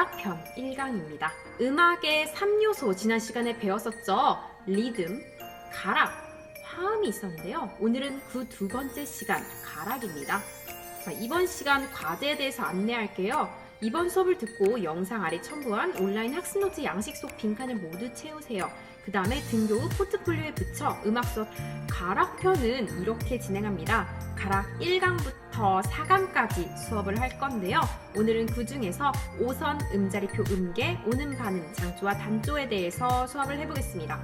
기초이론 가락편 1강입니다. 음악의 3요소 지난 시간에 배웠었죠. 리듬, 가락, 화음이 있었는데요. 오늘은 그 두 번째 시간 가락입니다. 자, 이번 시간 과제에 대해서 안내할게요. 이번 수업을 듣고 영상 아래 첨부한 온라인 학습노트 양식 속 빈칸을 모두 채우세요. 그 다음에 등교 후 포트폴리오에 붙여 음악 수업 가락편은 이렇게 진행합니다. 가락 1강부터 4강까지 수업을 할 건데요. 오늘은 그 중에서 5선 음자리표 음계, 오는 가는 장조와 단조에 대해서 수업을 해보겠습니다.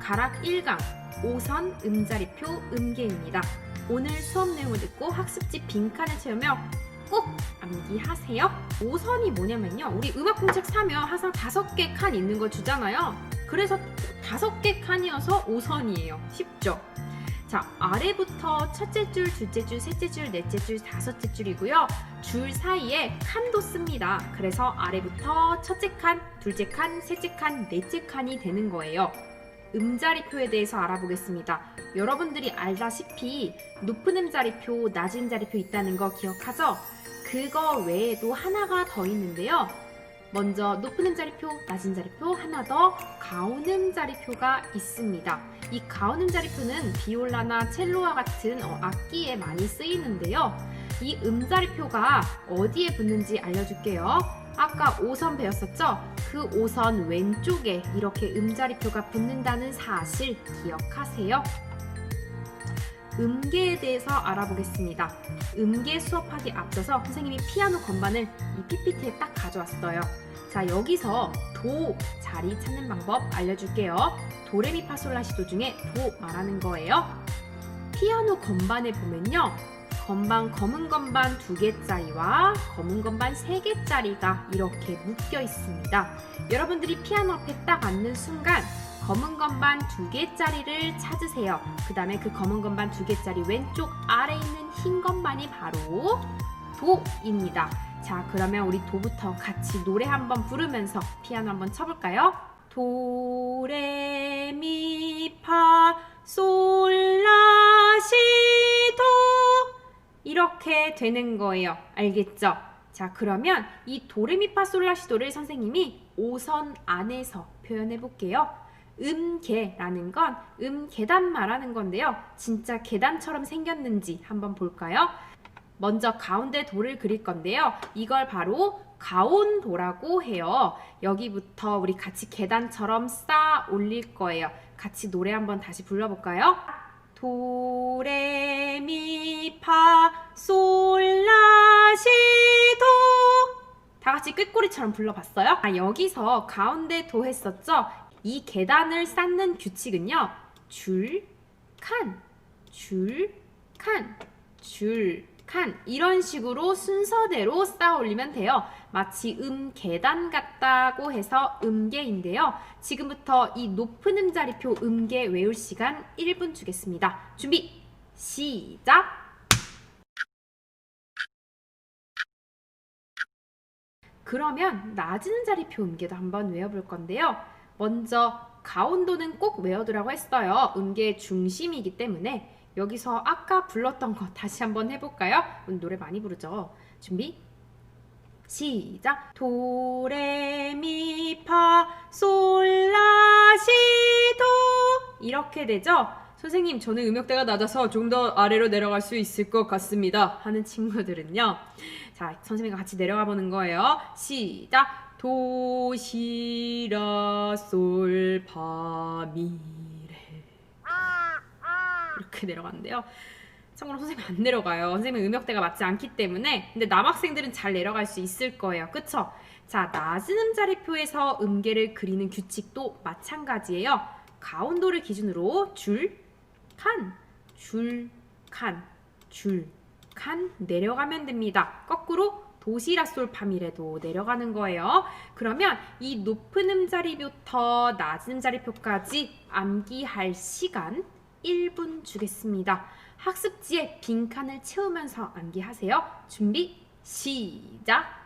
가락 1강 5선 음자리표 음계입니다. 오늘 수업 내용을 듣고 학습지 빈칸을 채우며 꼭 암기하세요. 5선이 뭐냐면요. 우리 음악 공책 사면 항상 다섯 개 칸 있는 거 주잖아요. 그래서 다섯 개 칸이어서 5선이에요. 쉽죠? 자, 아래부터 첫째 줄, 둘째 줄, 셋째 줄, 넷째 줄, 다섯째 줄이고요. 줄 사이에 칸도 씁니다. 그래서 아래부터 첫째 칸, 둘째 칸, 셋째 칸, 넷째 칸이 되는 거예요. 음자리표에 대해서 알아보겠습니다. 여러분들이 알다시피 높은 음자리표, 낮은 음자리표 있다는 거 기억하죠? 그거 외에도 하나가 더 있는데요. 먼저 높은 음자리표, 낮은 음자리표, 하나 더 가운 음자리표가 있습니다. 이 가운 음자리표는 비올라나 첼로와 같은 어, 악기에 많이 쓰이는데요. 이 음자리표가 어디에 붙는지 알려줄게요. 아까 5선 배웠었죠? 그 5선 왼쪽에 이렇게 음자리표가 붙는다는 사실 기억하세요. 음계에 대해서 알아보겠습니다. 음계 수업하기 앞서서 선생님이 피아노 건반을 이 PPT에 딱 가져왔어요. 자, 여기서 도 자리 찾는 방법 알려줄게요. 도레미파솔라시도 중에 도 말하는 거예요. 피아노 건반에 보면요. 건반 검은 건반 두 개짜리와 검은 건반 세 개짜리가 이렇게 묶여 있습니다. 여러분들이 피아노 앞에 딱 앉는 순간 검은 건반 두 개짜리를 찾으세요. 그 다음에 그 검은 건반 두 개짜리 왼쪽 아래 있는 흰 건반이 바로 도입니다. 자, 그러면 우리 도부터 같이 노래 한번 부르면서 피아노 한번 쳐볼까요? 도, 레, 미, 파, 솔, 라, 시, 도. 이렇게 되는 거예요. 알겠죠? 자, 그러면 이 도레미파 솔라시도를 선생님이 5선 안에서 표현해 볼게요. 음계라는 건 음계단 말하는 건데요. 진짜 계단처럼 생겼는지 한번 볼까요? 먼저 가운데 도를 그릴 건데요. 이걸 바로 가온도라고 해요. 여기부터 우리 같이 계단처럼 쌓아 올릴 거예요. 같이 노래 한번 다시 불러볼까요? 도, 레, 미, 파, 솔, 라, 시, 도. 다 같이 꾀꼬리처럼 불러봤어요? 아, 여기서 가운데 도 했었죠? 이 계단을 쌓는 규칙은요. 줄, 칸, 줄, 칸, 줄, 칸 이런 식으로 순서대로 쌓아 올리면 돼요. 마치 음 계단 같다고 해서 음계인데요. 지금부터 이 높은 음자리표 음계 외울 시간 1분 주겠습니다. 준비 시작. 그러면 낮은 음자리표 음계도 한번 외워볼 건데요. 먼저 가운도는 꼭 외워두라고 했어요. 음계의 중심이기 때문에 여기서 아까 불렀던 거 다시 한번 해볼까요? 노래 많이 부르죠. 준비 시작 도레미파 솔라시도 이렇게 되죠. 선생님 저는 음역대가 낮아서 좀 더 아래로 내려갈 수 있을 것 같습니다 하는 친구들은요 자 선생님과 같이 내려가 보는 거예요 시작 도시라 솔파미레 이렇게 내려가는데요. 참고로 선생님 안 내려가요. 선생님 음역대가 맞지 않기 때문에. 근데 남학생들은 잘 내려갈 수 있을 거예요. 그쵸? 자, 낮은 음자리표에서 음계를 그리는 규칙도 마찬가지예요. 가운도를 기준으로 줄, 칸, 줄, 칸, 줄, 칸 내려가면 됩니다. 거꾸로 도시라솔파미레도 내려가는 거예요. 그러면 이 높은 음자리표부터 낮은 음자리표까지 암기할 시간 1분 주겠습니다. 학습지에 빈칸을 채우면서 암기하세요. 준비, 시작!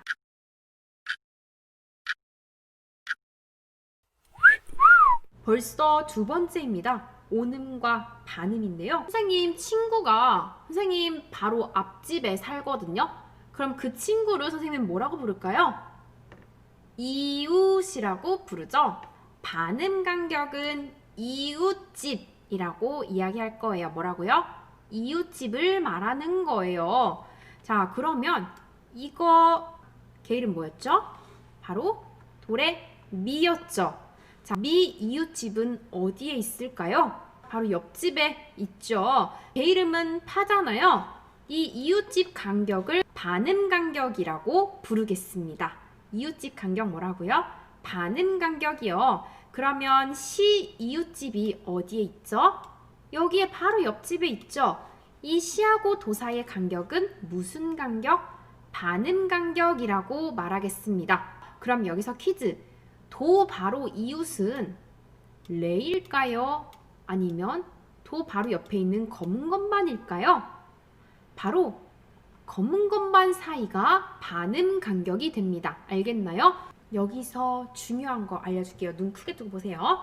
벌써 두 번째입니다. 온음과 반음인데요. 선생님 친구가 선생님 바로 앞집에 살거든요. 그럼 그 친구를 선생님은 뭐라고 부를까요? 이웃이라고 부르죠. 반음 간격은 이웃집이라고 이야기할 거예요. 뭐라고요? 이웃집을 말하는 거예요. 자, 그러면 이거 걔 이름 뭐였죠? 바로 돌의 미였죠. 자, 미 이웃집은 어디에 있을까요? 바로 옆집에 있죠. 걔 이름은 파잖아요. 이 이웃집 간격을 반음 간격이라고 부르겠습니다. 이웃집 간격 뭐라고요? 반음 간격이요. 그러면 시 이웃집이 어디에 있죠? 여기에 바로 옆집에 있죠. 이 시하고 도 사이의 간격은 무슨 간격? 반음 간격이라고 말하겠습니다. 그럼 여기서 퀴즈. 도 바로 이웃은 레일까요? 아니면 도 바로 옆에 있는 검은 건반일까요? 바로 검은 건반 사이가 반음 간격이 됩니다. 알겠나요? 여기서 중요한 거 알려줄게요. 눈 크게 뜨고 보세요.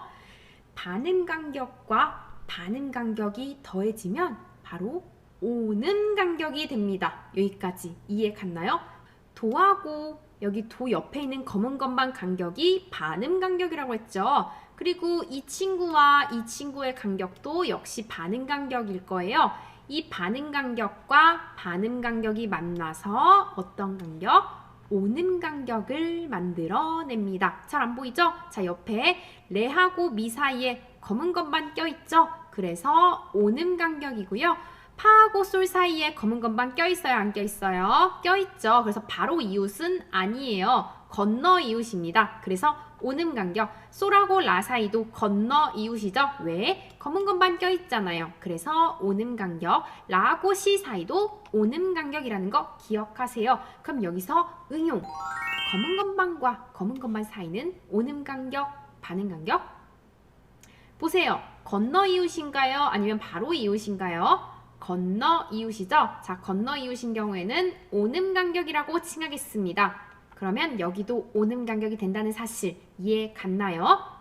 반음 간격과 반음 간격이 더해지면 바로 오는 간격이 됩니다. 여기까지 이해 갔나요? 도하고 여기 도 옆에 있는 검은 건반 간격이 반음 간격이라고 했죠. 그리고 이 친구와 이 친구의 간격도 역시 반음 간격일 거예요. 이 반음 간격과 반음 간격이 만나서 어떤 간격? 오는 간격을 만들어냅니다. 잘 안 보이죠? 자, 옆에 레하고 미 사이에 검은 것만 껴있죠? 그래서 오는 간격이고요. 파하고 솔 사이에 검은 것만 껴있어요? 안 껴있어요? 껴있죠. 그래서 바로 이웃은 아니에요. 건너 이웃입니다. 그래서 오는 간격. 솔하고 라 사이도 건너 이웃이죠. 왜? 검은 것만 껴있잖아요. 그래서 오는 간격. 라하고 시 사이도 오는 간격이라는 거 기억하세요. 그럼 여기서 응용. 검은 건반과 검은 건반 사이는 오는 간격, 반응 간격. 보세요. 건너 이웃인가요? 아니면 바로 이웃인가요? 건너 이웃이죠? 자, 건너 이웃인 경우에는 오는 간격이라고 칭하겠습니다. 그러면 여기도 오는 간격이 된다는 사실 이해 갔나요?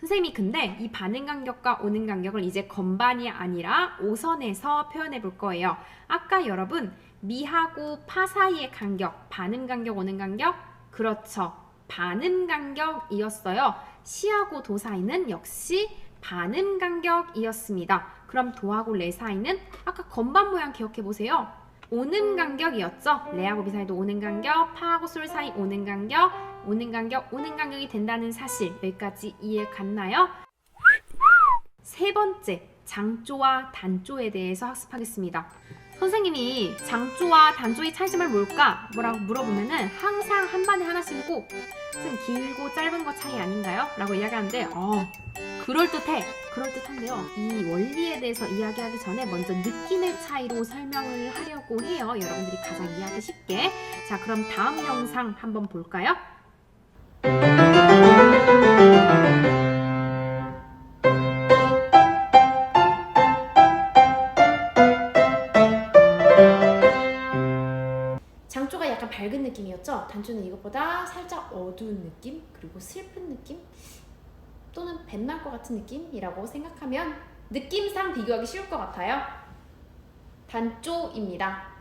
선생님이 근데 이 반응 간격과 오는 간격을 이제 건반이 아니라 오선에서 표현해 볼 거예요. 아까 여러분 미하고 파 사이의 간격, 반응 간격, 오는 간격? 그렇죠. 반응 간격이었어요. 시하고 도 사이는 역시 반응 간격이었습니다. 그럼 도하고 레 사이는 아까 건반 모양 기억해 보세요. 오는 간격이었죠. 레하고 미 사이도 오는 간격, 파하고 솔 사이 오는 간격, 오는 간격, 오는 간격이 된다는 사실 여기까지 이해 갔나요? 세 번째, 장조와 단조에 대해서 학습하겠습니다. 선생님이 장조와 단조의 차이점을 뭘까? 뭐라고 물어보면은 항상 한 반에 하나씩 꼭 무슨 길고 짧은 거 차이 아닌가요? 라고 이야기하는데 어 그럴듯해 그럴듯한데요 이 원리에 대해서 이야기하기 전에 먼저 느낌의 차이로 설명을 하려고 해요 여러분들이 가장 이해하기 쉽게 자 그럼 다음 영상 한번 볼까요? 느낌이었죠? 단조는 이것보다 살짝 어두운 느낌 그리고 슬픈 느낌 또는 뱀날 것 같은 느낌이라고 생각하면 느낌상 비교하기 쉬울 것 같아요. 단조입니다.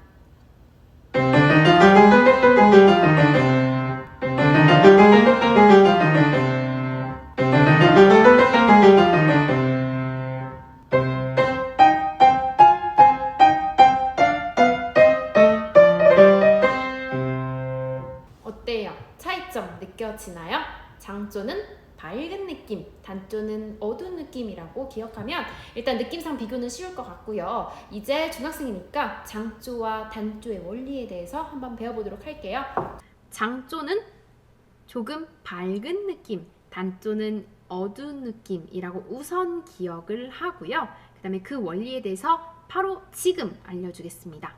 느낌이라고 기억하면 일단 느낌상 비교는 쉬울 것 같고요. 이제 중학생이니까 장조와 단조의 원리에 대해서 한번 배워보도록 할게요. 장조는 조금 밝은 느낌, 단조는 어두운 느낌이라고 우선 기억을 하고요. 그 다음에 그 원리에 대해서 바로 지금 알려주겠습니다.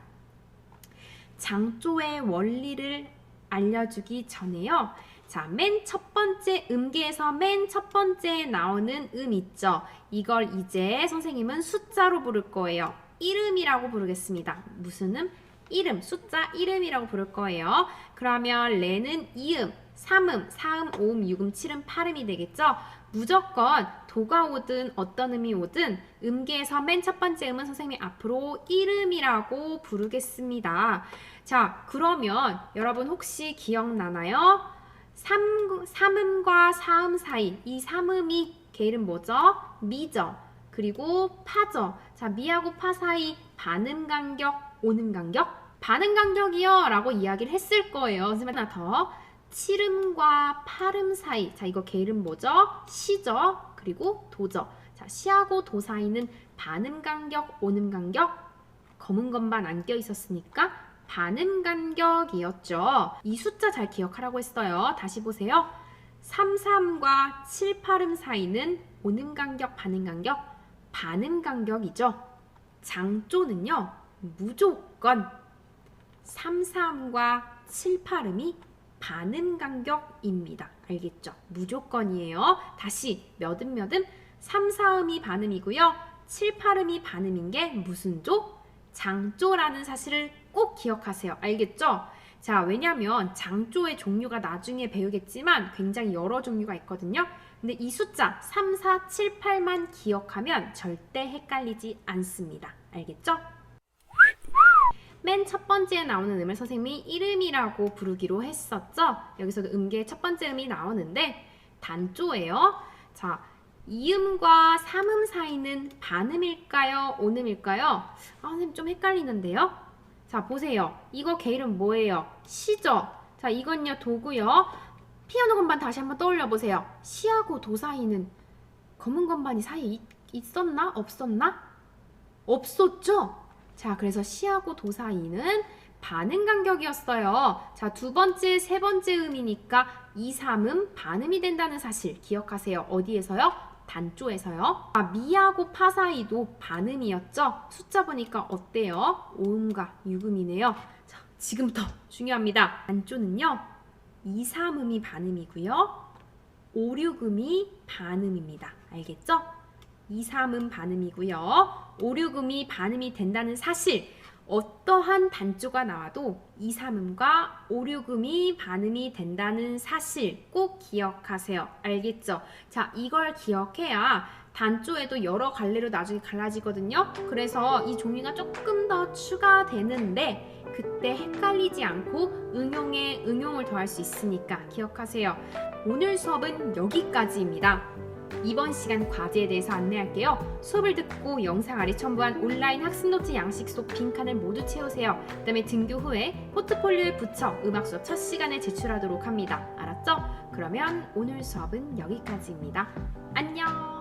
장조의 원리를 알려주기 전에요. 자, 맨 첫 번째 음계에서 맨 첫 번째 나오는 음 있죠? 이걸 이제 선생님은 숫자로 부를 거예요. 이름이라고 부르겠습니다. 무슨 음? 이름, 숫자 이름이라고 부를 거예요. 그러면 레는 이음, 삼음, 사음, 오음, 육음, 칠음, 팔음이 되겠죠? 무조건 도가 오든 어떤 음이 오든 음계에서 맨 첫 번째 음은 선생님이 앞으로 이름이라고 부르겠습니다. 자, 그러면 여러분 혹시 기억나나요? 삼, 삼음과 사음 사이 이 삼음이 걔 이름 뭐죠? 미죠. 그리고 파죠. 자, 미하고 파 사이 반음 간격, 오는 간격? 반음 간격이요 라고 이야기를 했을 거예요. 선생님 하나 더. 칠음과 팔음 사이. 자, 이거 걔 이름 뭐죠? 시죠. 그리고 도죠. 자, 시하고 도 사이는 반음 간격, 오는 간격. 검은 것만 안 껴 있었으니까 반음 간격이었죠. 이 숫자 잘 기억하라고 했어요. 다시 보세요. 3, 3과 7, 8음 사이는 오는 간격, 반음 간격, 반음 간격이죠. 장조는요, 무조건 3, 3과 7, 8음이 반음 간격입니다. 알겠죠? 무조건이에요. 다시 몇음 몇음 3, 4음이 반음이고요. 7, 8음이 반음인 게 무슨 조? 장조라는 사실을 꼭 기억하세요. 알겠죠? 자, 왜냐면 장조의 종류가 나중에 배우겠지만 굉장히 여러 종류가 있거든요. 근데 이 숫자 3, 4, 7, 8만 기억하면 절대 헷갈리지 않습니다. 알겠죠? 맨 첫 번째에 나오는 음을 선생님이 이름이라고 부르기로 했었죠. 여기서도 음계의 첫 번째 음이 나오는데 단조예요. 자, 이음과 삼음 사이는 반음일까요? 온음일까요? 아, 선생님 좀 헷갈리는데요. 자, 보세요. 이거 개 이름 뭐예요? 시죠? 자, 이건요, 도고요. 피아노 건반 다시 한번 떠올려 보세요. 시하고 도 사이는 검은 건반이 사이에 있, 있었나? 없었나? 없었죠? 자, 그래서 시하고 도 사이는 반음 간격이었어요. 자, 두 번째, 세 번째 음이니까 2, 3음 반음이 된다는 사실 기억하세요. 어디에서요? 단조에서요. 아, 미하고 파 사이도 반음이었죠? 숫자 보니까 어때요? 5음과 6음이네요. 자, 지금부터 중요합니다. 단조는요, 2, 3음이 반음이고요. 5, 6음이 반음입니다. 알겠죠? 2, 3음 반음이고요. 5, 6음이 반음이 된다는 사실 어떠한 단조가 나와도 2, 3음과 5, 6음이 반음이 된다는 사실 꼭 기억하세요. 알겠죠? 자, 이걸 기억해야 단조에도 여러 갈래로 나중에 갈라지거든요. 그래서 이 종류가 조금 더 추가되는데 그때 헷갈리지 않고 응용에 응용을 더할 수 있으니까 기억하세요. 오늘 수업은 여기까지입니다. 이번 시간 과제에 대해서 안내할게요. 수업을 듣고 영상 아래 첨부한 온라인 학습 노트 양식 속 빈칸을 모두 채우세요. 그 다음에 등교 후에 포트폴리오에 붙여 음악 수업 첫 시간에 제출하도록 합니다. 알았죠? 그러면 오늘 수업은 여기까지입니다. 안녕.